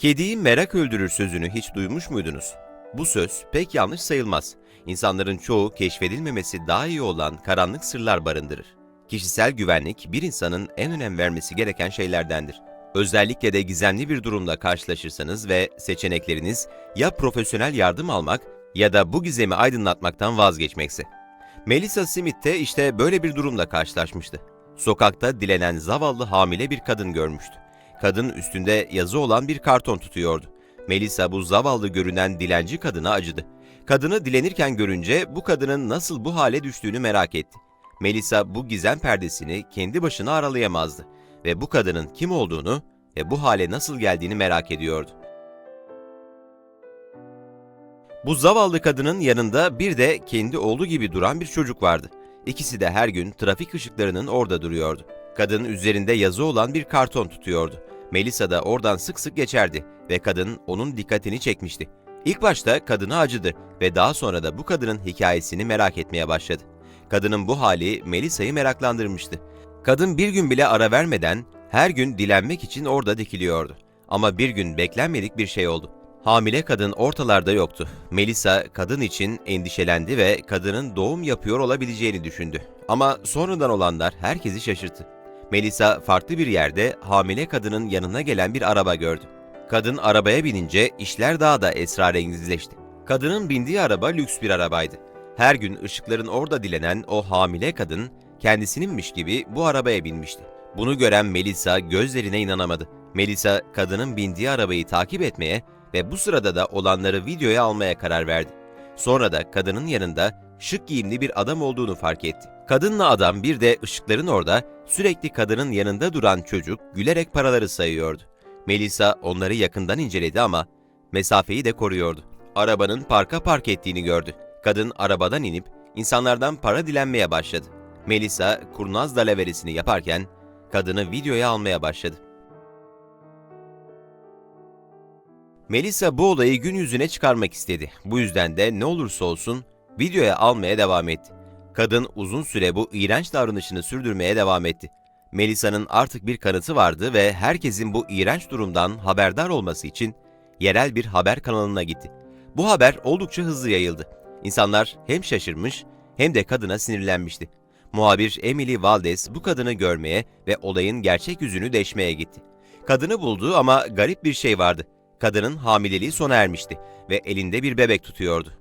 Kediyi merak öldürür sözünü hiç duymuş muydunuz? Bu söz pek yanlış sayılmaz. İnsanların çoğu keşfedilmemesi daha iyi olan karanlık sırlar barındırır. Kişisel güvenlik bir insanın en önem vermesi gereken şeylerdendir. Özellikle de gizemli bir durumla karşılaşırsanız ve seçenekleriniz ya profesyonel yardım almak ya da bu gizemi aydınlatmaktan vazgeçmekse. Melissa Smith de işte böyle bir durumla karşılaşmıştı. Sokakta dilenen zavallı hamile bir kadın görmüştü. Kadın üstünde yazı olan bir karton tutuyordu. Melissa bu zavallı görünen dilenci kadına acıdı. Kadını dilenirken görünce bu kadının nasıl bu hale düştüğünü merak etti. Melissa bu gizem perdesini kendi başına aralayamazdı ve bu kadının kim olduğunu ve bu hale nasıl geldiğini merak ediyordu. Bu zavallı kadının yanında bir de kendi oğlu gibi duran bir çocuk vardı. İkisi de her gün trafik ışıklarının orada duruyordu. Kadın üzerinde yazı olan bir karton tutuyordu. Melissa da oradan sık sık geçerdi ve kadın onun dikkatini çekmişti. İlk başta kadına acıdı ve daha sonra da bu kadının hikayesini merak etmeye başladı. Kadının bu hali Melissa'yı meraklandırmıştı. Kadın bir gün bile ara vermeden her gün dilenmek için orada dikiliyordu. Ama bir gün beklenmedik bir şey oldu. Hamile kadın ortalarda yoktu. Melissa kadın için endişelendi ve kadının doğum yapıyor olabileceğini düşündü. Ama sonradan olanlar herkesi şaşırttı. Melissa farklı bir yerde hamile kadının yanına gelen bir araba gördü. Kadın arabaya binince işler daha da esrarengizleşti. Kadının bindiği araba lüks bir arabaydı. Her gün ışıkların orada dilenen o hamile kadın kendisininmiş gibi bu arabaya binmişti. Bunu gören Melissa gözlerine inanamadı. Melissa kadının bindiği arabayı takip etmeye ve bu sırada da olanları videoya almaya karar verdi. Sonra da kadının yanında şık giyimli bir adam olduğunu fark etti. Kadınla adam bir de ışıkların orada sürekli kadının yanında duran çocuk gülerek paraları sayıyordu. Melissa onları yakından inceledi ama mesafeyi de koruyordu. Arabanın parka park ettiğini gördü. Kadın arabadan inip insanlardan para dilenmeye başladı. Melissa kurnaz dalaveresini yaparken kadını videoya almaya başladı. Melissa bu olayı gün yüzüne çıkarmak istedi. Bu yüzden de ne olursa olsun videoya almaya devam etti. Kadın uzun süre bu iğrenç davranışını sürdürmeye devam etti. Melissa'nın artık bir kanıtı vardı ve herkesin bu iğrenç durumdan haberdar olması için yerel bir haber kanalına gitti. Bu haber oldukça hızlı yayıldı. İnsanlar hem şaşırmış hem de kadına sinirlenmişti. Muhabir Emily Valdez bu kadını görmeye ve olayın gerçek yüzünü deşmeye gitti. Kadını buldu ama garip bir şey vardı. Kadının hamileliği sona ermişti ve elinde bir bebek tutuyordu.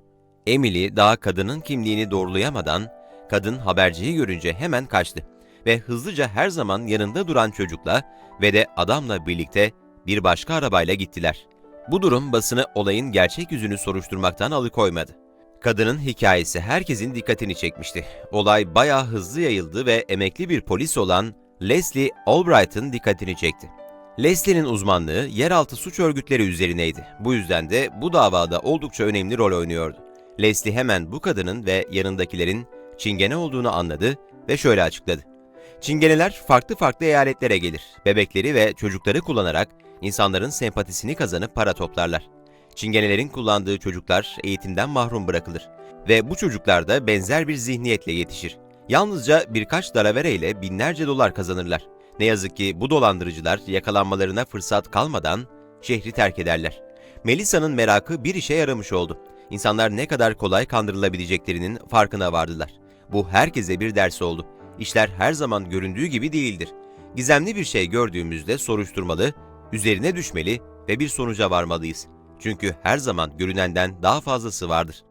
Emily daha kadının kimliğini doğrulayamadan kadın haberciyi görünce hemen kaçtı ve hızlıca her zaman yanında duran çocukla ve de adamla birlikte bir başka arabayla gittiler. Bu durum basını olayın gerçek yüzünü soruşturmaktan alıkoymadı. Kadının hikayesi herkesin dikkatini çekmişti. Olay bayağı hızlı yayıldı ve emekli bir polis olan Leslie Albright'ın dikkatini çekti. Leslie'nin uzmanlığı yeraltı suç örgütleri üzerineydi. Bu yüzden de bu davada oldukça önemli rol oynuyordu. Leslie hemen bu kadının ve yanındakilerin Çingene olduğunu anladı ve şöyle açıkladı. Çingeneler farklı farklı eyaletlere gelir. Bebekleri ve çocukları kullanarak insanların sempatisini kazanıp para toplarlar. Çingenelerin kullandığı çocuklar eğitimden mahrum bırakılır ve bu çocuklar da benzer bir zihniyetle yetişir. Yalnızca birkaç dalavere ile binlerce dolar kazanırlar. Ne yazık ki bu dolandırıcılar yakalanmalarına fırsat kalmadan şehri terk ederler. Melissa'nın merakı bir işe yaramış oldu. İnsanlar ne kadar kolay kandırılabileceklerinin farkına vardılar. Bu herkese bir ders oldu. İşler her zaman göründüğü gibi değildir. Gizemli bir şey gördüğümüzde soruşturmalı, üzerine düşmeli ve bir sonuca varmalıyız. Çünkü her zaman görünenden daha fazlası vardır.